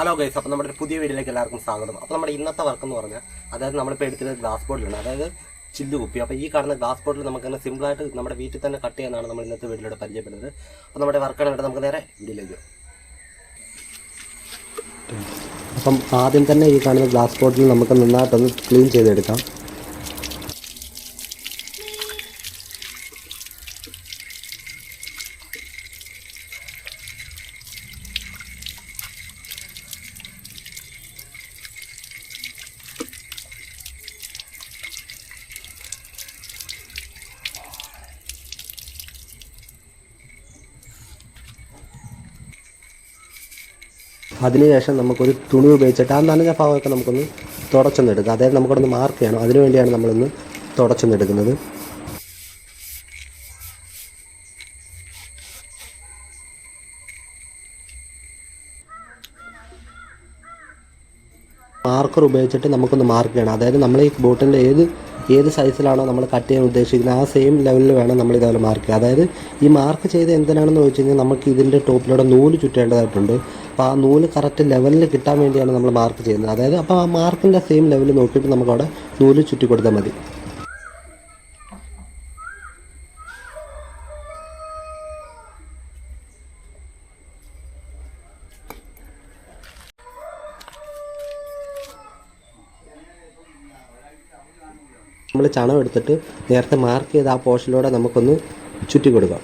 Hello guys അപ്പോൾ നമ്മുടെ ഒരു പുതിയ വീഡിയോയിലേക്ക് എല്ലാവർക്കും സ്വാഗതം. അപ്പോൾ നമ്മുടെ ഇന്നത്തെ വർക്ക് എന്ന് പറഞ്ഞാൽ അതായത് നമ്മളിപ്പോൾ എടുത്തത് ഗ്ലാസ് ബോട്ടിലാണ് അതായത് ചില്ലു കുപ്പി. അപ്പോൾ ഈ കാണുന്ന ഗ്ലാസ് ബോട്ടിൽ നമുക്ക് തന്നെ സിമ്പിളായിട്ട് നമ്മുടെ വീട്ടിൽ തന്നെ കട്ട് ചെയ്യാനാണ് നമ്മൾ ഇന്നത്തെ വീഡിയോയിലൂടെ പരിചയപ്പെടുന്നത്. അപ്പോൾ നമ്മുടെ വർക്കാണ് കണ്ടിട്ട് നമുക്ക് നേരെ പോകാം. അപ്പം ആദ്യം തന്നെ ഈ കാണുന്ന ഗ്ലാസ് ബോട്ടിൽ നമുക്ക് നന്നായിട്ടൊന്ന് ക്ലീൻ ചെയ്തെടുക്കാം. അതിനുശേഷം നമുക്കൊരു തുണി ഉപയോഗിച്ചിട്ട് ആ നനഞ്ഞ ഭാഗമൊക്കെ നമുക്കൊന്ന് തുടച്ചൊന്ന് എടുക്കാം അതായത് നമുക്കൊന്ന് മാർക്ക് ചെയ്യണം. അതിനു വേണ്ടിയാണ് നമ്മളിന്ന് തുടച്ചൊന്ന് എടുക്കുന്നത് മാർക്കർ ഉപയോഗിച്ചിട്ട് നമുക്കൊന്ന് മാർക്ക് ചെയ്യണം. അതായത് നമ്മൾ ഈ ബോട്ടിന്റെ ഏത് ഏത് സൈസിലാണോ നമ്മൾ കട്ട് ചെയ്യാൻ ഉദ്ദേശിക്കുന്നത് ആ സെയിം ലെവലിൽ വേണം നമ്മൾ ഇതേപോലെ മാർക്ക് ചെയ്യുക. അതായത് ഈ മാർക്ക് ചെയ്ത് എന്തിനാണെന്ന് ചോദിച്ചു കഴിഞ്ഞാൽ നമുക്ക് ഇതിന്റെ ടോപ്പിലൂടെ നൂൽ ചുറ്റേണ്ടതായിട്ടുണ്ട്. അപ്പോൾ ആ നൂൽ കറക്റ്റ് ലെവലിൽ കിട്ടാൻ വേണ്ടിയാണ് നമ്മൾ മാർക്ക് ചെയ്യുന്നത്. അതായത് അപ്പോൾ ആ മാർക്കിന്റെ സെയിം ലെവൽ നോക്കിയിട്ട് നമുക്കവിടെ നൂൽ ചുറ്റി കൊടുത്താൽ മതി. നമ്മൾ ചണം എടുത്തിട്ട് നേരത്തെ മാർക്ക് ചെയ്ത ആ പോർഷനിലൂടെ നമുക്കൊന്ന് ചുറ്റി കൊടുക്കാം.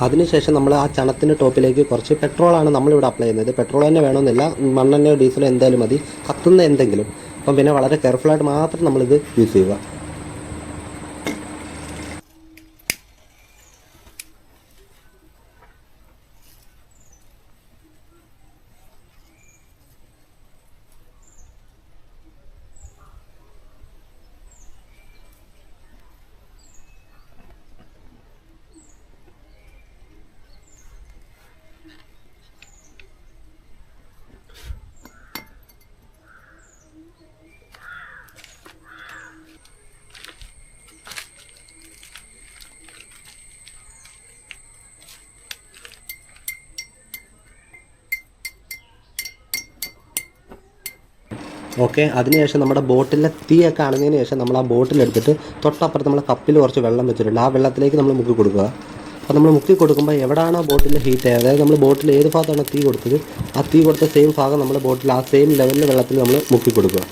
അതിനുശേഷം നമ്മൾ ആ ചണത്തിന്റെ ടോപ്പിലേക്ക് കുറച്ച് പെട്രോളാണ് നമ്മളിവിടെ അപ്ലൈ ചെയ്യുന്നത്. പെട്രോൾ തന്നെ വേണമെന്നില്ല. മണ്ണെണ്ണയോ ഡീസലോ എന്തായാലും മതി. കത്തുന്ന എന്തെങ്കിലും. അപ്പം പിന്നെ വളരെ കെയർഫുള്ളായിട്ട് മാത്രം നമ്മളിത് യൂസ് ചെയ്യുക. ഓക്കെ? അതിനുശേഷം നമ്മുടെ ബോട്ടിലെ തീയൊക്കെ അണഞ്ഞതിന് ശേഷം നമ്മൾ ആ ബോട്ടിലെടുത്തിട്ട് തൊട്ടപ്പുറത്ത് നമ്മൾ കപ്പിൽ കുറച്ച് വെള്ളം വെച്ചിട്ടുണ്ട്. ആ വെള്ളത്തിലേക്ക് നമ്മൾ മുക്കി കൊടുക്കുക. അപ്പോൾ നമ്മൾ മുക്കി കൊടുക്കുമ്പോൾ എവിടെയാണ് ആ ബോട്ടിൽ ഹീറ്റ് ആയത്? അതായത് നമ്മൾ ബോട്ടിൽ ഏത് ഭാഗത്താണ് തീ കൊടുത്തത്? ആ തീ കൊടുത്ത സെയിം ഭാഗം നമ്മൾ ബോട്ടിൽ ആ സെയിം ലെവലിൽ വെള്ളത്തിൽ നമ്മൾ മുക്കി കൊടുക്കുക.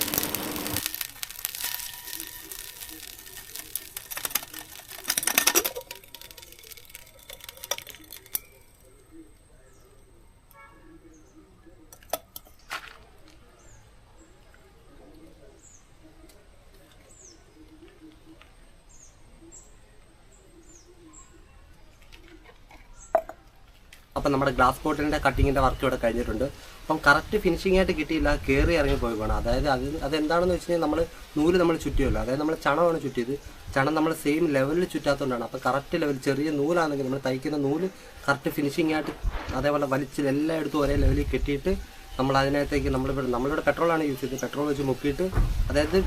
അപ്പം നമ്മുടെ ഗ്ലാസ് ബോട്ടിലിന്റെ കട്ടിങ്ങിന്റെ വർക്ക് ഇവിടെ കഴിഞ്ഞിട്ടുണ്ട്. അപ്പം കറക്റ്റ് ഫിനിഷിംഗ് ആയിട്ട് കിട്ടിയില്ല കയറി ഇറങ്ങി പോയി പോകണം അതായത് അത് അതെന്താണെന്ന് വെച്ച് കഴിഞ്ഞാൽ നമ്മൾ നൂൽ നമ്മൾ ചുറ്റിയല്ലോ. അതായത് നമ്മൾ ചണമാണ് ചുറ്റിയത്. ചണം നമ്മൾ സെയിം ലെവലിൽ ചുറ്റാത്തതുകൊണ്ടാണ് അപ്പോൾ കറക്റ്റ് ലെവൽ ചെറിയ നൂലാണെങ്കിൽ നമ്മൾ തയ്ക്കുന്ന നൂൽ കറക്റ്റ് ഫിനിഷിംഗ് ആയിട്ട് അതേപോലെ വലിച്ച് എല്ലായിടത്തും ഒരേ ലെവലിൽ കെട്ടിയിട്ട് നമ്മൾ അതിനകത്തേക്ക് നമ്മളിവിടെ നമ്മളിവിടെ പെട്രോളാണ് യൂസ് ചെയ്തത്. പെട്രോൾ വെച്ച് മുക്കിയിട്ട് അതായത്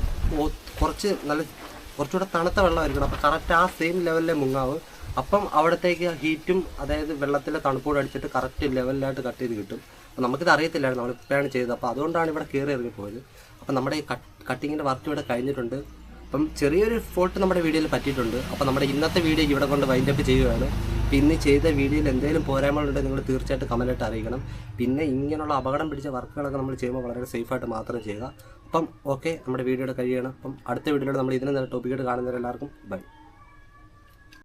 കുറച്ച് നല്ല കുറച്ചുകൂടെ തണുത്ത വെള്ളമായിരിക്കണം. അപ്പോൾ കറക്റ്റ് ആ സെയിം ലെവലിലെ മുങ്ങാവ്. അപ്പം അവിടത്തേക്ക് ഹീറ്റും അതായത് വെള്ളത്തിലെ തണുപ്പോട് അടിച്ചിട്ട് കറക്റ്റ് ലെവലിലായിട്ട് കട്ട് ചെയ്ത് കിട്ടും. അപ്പോൾ നമുക്കിത് അറിയത്തില്ലായിരുന്നു നമ്മളിപ്പോഴാണ് ചെയ്തത്. അപ്പോൾ അതുകൊണ്ടാണ് ഇവിടെ കയറി ഇറങ്ങി പോയത്. അപ്പോൾ നമ്മുടെ ഈ കട്ടിങ്ങിന്റെ വർക്ക് ഇവിടെ കഴിഞ്ഞിട്ടുണ്ട്. അപ്പം ചെറിയൊരു ഫോട്ട് നമ്മുടെ വീഡിയോയിൽ പറ്റിയിട്ടുണ്ട്. അപ്പോൾ നമ്മുടെ ഇന്നത്തെ വീഡിയോ ഇവിടെ കൊണ്ട് വൈൻഡപ്പ് ചെയ്യുകയാണ്. പിന്നെ ചെയ്ത വീഡിയോയിൽ എന്തെങ്കിലും പോരായ്മകളുണ്ടെങ്കിൽ നിങ്ങൾ തീർച്ചയായിട്ടും കമന്റായിട്ട് അറിയിക്കണം. പിന്നെ ഇങ്ങനെയുള്ള അപകടം പിടിച്ച വർക്കുകളൊക്കെ നമ്മൾ ചെയ്യുമ്പോൾ വളരെ സേഫായിട്ട് മാത്രം ചെയ്യുക. അപ്പം ഓക്കെ നമ്മുടെ വീഡിയോയുടെ കഴിയണം അപ്പം അടുത്ത വീഡിയോയിൽ നമ്മൾ ഇതിനെ ടോപ്പിക്കായിട്ട് കാണുന്നവരെല്ലാവർക്കും ബൈ